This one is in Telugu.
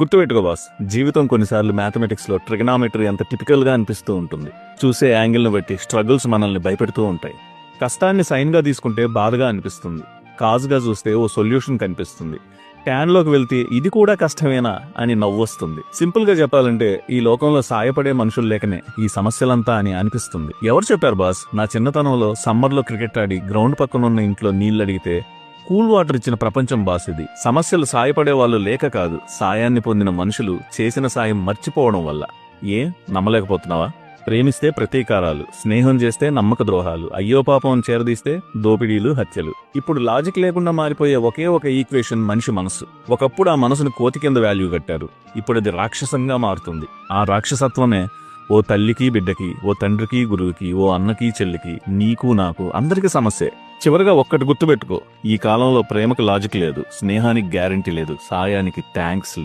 గుర్తుపెట్టుకో బాస్. జీవితం కొన్నిసార్లు మ్యాథమెటిక్స్లో ట్రిగనామెట్రీ అంత టిపికల్గా అనిపిస్తూ ఉంటుంది. చూసే యాంగిల్ను బట్టి స్ట్రగుల్స్ మనల్ని భయపెడుతూ ఉంటాయి. కష్టాన్ని సైన్గా తీసుకుంటే బాధగా అనిపిస్తుంది. కాజుగా చూస్తే ఓ సొల్యూషన్ కనిపిస్తుంది. ట్యాన్లోకి వెళ్తే ఇది కూడా కష్టమేనా అని నవ్వొస్తుంది. సింపుల్గా చెప్పాలంటే ఈ లోకంలో సాయపడే మనుషులు లేకనే ఈ సమస్యలంతా అని అనిపిస్తుంది. ఎవరు చెప్పారు బాస్? నా చిన్నతనంలో సమ్మర్లో క్రికెట్ ఆడి గ్రౌండ్ పక్కన ఉన్న ఇంట్లో నీళ్ళు అడిగితే కూల్ వాటర్ ఇచ్చిన ప్రపంచం బాస్ ఇది సమస్యలు సాయపడే వాళ్ళు లేక కాదు సాయాన్ని పొందిన మనుషులు చేసిన సాయం మర్చిపోవడం వల్ల. ఏ? నమ్మలేకపోతున్నావా? ప్రేమిస్తే ప్రతీకారాలు స్నేహం చేస్తే నమ్మక ద్రోహాలు అయ్యో పాపం చేరదీస్తే దోపిడీలు హత్యలు. ఇప్పుడు లాజిక్ లేకుండా మారిపోయే ఒకే ఒక ఈక్వేషన్ మనిషి మనసు ఒకప్పుడు ఆ మనసును కోతి కింద వాల్యూ కట్టారు. ఇప్పుడు అది రాక్షసంగా మారుతుంది. ఆ రాక్షసత్వమే ఓ తల్లికి బిడ్డకి ఓ తండ్రికి గురువుకి ఓ అన్నకి చెల్లికి నీకు నాకు అందరికీ సమస్యే. చివరగా ఒక్కటి గుర్తుపెట్టుకో. ఈ కాలంలో ప్రేమకు లాజిక్ లేదు స్నేహానికి గ్యారంటీ లేదు సాయానికి థ్యాంక్స్ లేదు.